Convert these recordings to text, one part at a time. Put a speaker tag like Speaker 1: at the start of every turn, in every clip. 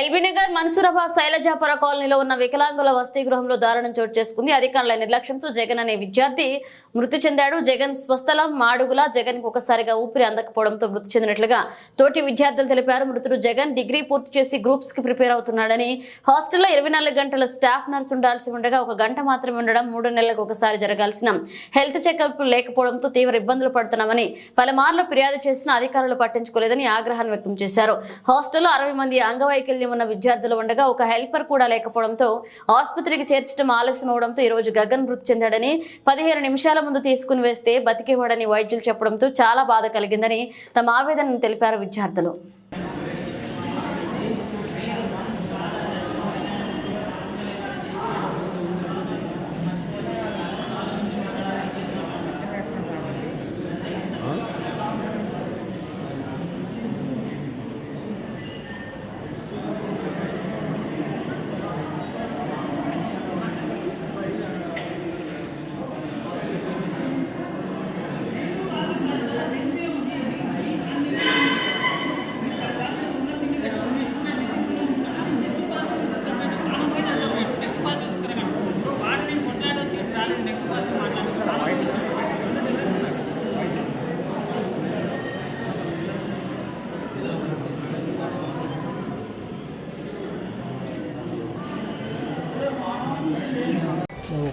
Speaker 1: LB Nagar Mansoorabad శైలజాపుర కాలనీలో ఉన్న వికలాంగుల వసతి గృహంలో దారుణం చోటు చేసుకుంది. అధికారుల నిర్లక్ష్యంతో జగన్ అనే విద్యార్థి మృతి చెందాడు. జగన్ స్వస్థలం మాడుగుల జగన్ ఒకసారిగా ఊపిరి అందకపోవడంతో మృతి చెందినట్లుగా తోటి విద్యార్థులు తెలిపారు. మృతుడు జగన్ డిగ్రీ పూర్తి చేసి గ్రూప్స్కి ప్రిపేర్ అవుతున్నాడని హాస్టల్లో ఇరవై నాలుగు గంటల స్టాఫ్ నర్స్ ఉండాల్సి ఉండగా ఒక గంట మాత్రమే ఉండడం మూడు నెలలకు ఒకసారి జరగాల్సిన హెల్త్ చెకప్ లేకపోవడంతో తీవ్ర ఇబ్బందులు పడుతున్నామని పలుమార్లు ఫిర్యాదు చేసిన అధికారులు పట్టించుకోలేదని ఆగ్రహాన్ని వ్యక్తం చేశారు. హాస్టల్లో అరవై మంది అంగవైకల్యం ఉన్న విద్యార్థులు ఉండగా ఒక హెల్పర్ కూడా లేకపోవడంతో ఆసుపత్రికి చేర్చడం ఆలస్యం అవడంతో ఈ రోజు గగన్ మృతి చెందాడని పదిహేను నిమిషాల ముందు తీసుకుని వేస్తే బతికేవాడని వైద్యులు చెప్పడంతో చాలా బాధ కలిగిందని తమ ఆవేదనను తెలిపారు విద్యార్థులు.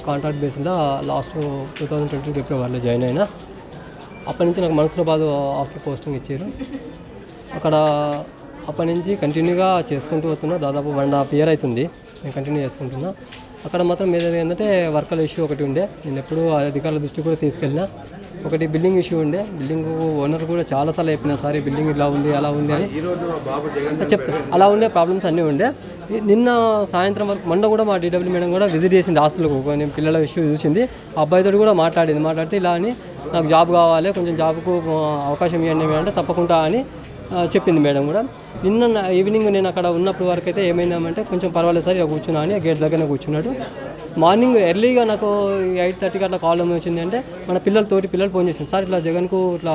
Speaker 2: కాంట్రాక్ట్ బేస్లో లాస్ట్ టూ థౌజండ్ ట్వంటీ ఫిబ్రవరిలో జాయిన్ అయినా. అప్పటి నుంచి నాకు మనసులాబాద్ హాస్టల్ పోస్టింగ్ ఇచ్చారు. అక్కడ అప్పటి నుంచి కంటిన్యూగా చేసుకుంటూ వస్తున్నా దాదాపు వన్ అండ్ హాఫ్ ఇయర్ అవుతుంది నేను కంటిన్యూ చేసుకుంటున్నా. అక్కడ మాత్రం మీద ఏంటంటే వర్కర్ ఇష్యూ ఒకటి ఉండే. నేను ఎప్పుడూ అధికారుల దృష్టి కూడా తీసుకెళ్ళినా. ఒకటి బిల్డింగ్ ఇష్యూ ఉండే. బిల్డింగ్ ఓనర్ కూడా చాలాసార్లు చెప్పిన సార్ ఈ బిల్డింగ్ ఇలా ఉంది అలా ఉంది అని. చెప్తా అలా ఉండే ప్రాబ్లమ్స్ అన్నీ ఉండే. నిన్న సాయంత్రం వరకు మొన్న కూడా మా డీడబ్ల్యూ మేడం కూడా విజిట్ చేసింది హాస్టల్కు కొన్ని పిల్లల ఇష్యూ చూసింది. ఆ అబ్బాయితో కూడా మాట్లాడింది. మాట్లాడితే ఇలా అని నాకు జాబ్ కావాలి కొంచెం జాబ్కు అవకాశం ఇవ్వండి అంటే తప్పకుండా అని చెప్పింది మేడం కూడా. నిన్న ఈవినింగ్ నేను అక్కడ ఉన్నప్పుడు వరకు అయితే ఏమైందామంటే కొంచెం పర్వాలేదు సార్ ఇలా కూర్చున్నా అని గేట్ దగ్గరనే కూర్చున్నాడు. మార్నింగ్ ఎర్లీగా నాకు ఎయిట్ థర్టీకి అట్లా కాల్ వచ్చింది అంటే మన పిల్లలతోటి పిల్లలు ఫోన్ చేసింది. సార్ ఇట్లా జగన్కు ఇట్లా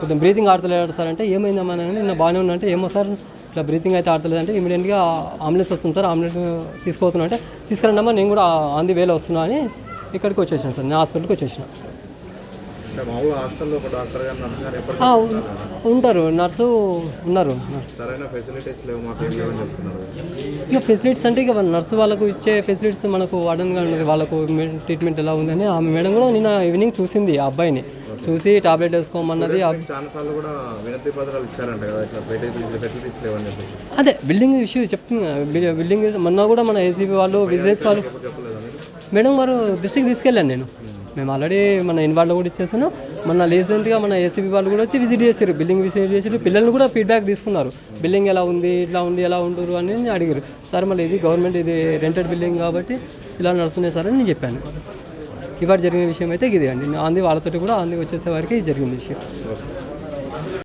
Speaker 2: కొంచెం బ్రీతింగ్ ఆడతలేడు సార్ అంటే ఏమైందమ్మా అని నిన్న? బాగానే ఉన్నా అంటే ఏమో సార్ ఇట్లా బ్రీతింగ్ అయితే ఆడతలేదు అంటే ఇమీడియట్గా అంబులెన్స్ వస్తుంది సార్ అంబులెన్స్ తీసుకుపోతున్నా అంటే తీసుకురండమ్మా నేను కూడా ఆన్ ది వేలో వస్తున్నా అని ఇక్కడికి వచ్చేసాను సార్. నేను హాస్పిటల్కి వచ్చేసాను. ఉంటారు? నర్సు ఉన్నారు. ఇక ఫెసిలిటీస్ అంటే ఇక నర్సు వాళ్ళకు ఇచ్చే ఫెసిలిటీస్ మనకు వాడన్గా ఉన్నది వాళ్ళకు ట్రీట్మెంట్ ఎలా ఉందని ఆమె మేడం కూడా నిన్న ఈవినింగ్ చూసింది ఆ అబ్బాయిని. చూసి టాబ్లెట్ వేసుకోమన్నది ఆ- అదే బిల్డింగ్ ఇష్యూ చెప్తున్నా బిల్- బిల్డింగ్ మొన్న కూడా మన ఏసీబీ వాళ్ళు విజిలెన్స్ వాళ్ళు మేడం వారు దృష్టికి తీసుకెళ్ళాను నేను. మేము ఆల్రెడీ మన ఇన్వాల్వ్ కూడా ఇచ్చేసాను. మన రీసెంట్గా మన ఏసీబీ వాళ్ళు కూడా వచ్చి విజిట్ చేశారు బిల్డింగ్ విజిట్ చేశారు పిల్లల్ని కూడా ఫీడ్బ్యాక్ తీసుకున్నారు. బిల్డింగ్ ఎలా ఉంది ఇట్లా ఉంది ఎలా ఉండరు అని అడిగారు సార్ మళ్ళీ ఇది గవర్నమెంట్ ఇది రెంటెడ్ బిల్డింగ్ కాబట్టి ఇలా నడుస్తున్నాయి సార్ అని నేను చెప్పాను. ఇవాళ జరిగిన విషయం అయితే ఇది అండి. అంది వాళ్ళతోటి కూడా అంది వచ్చేసే వారికి ఇది జరిగింది విషయం.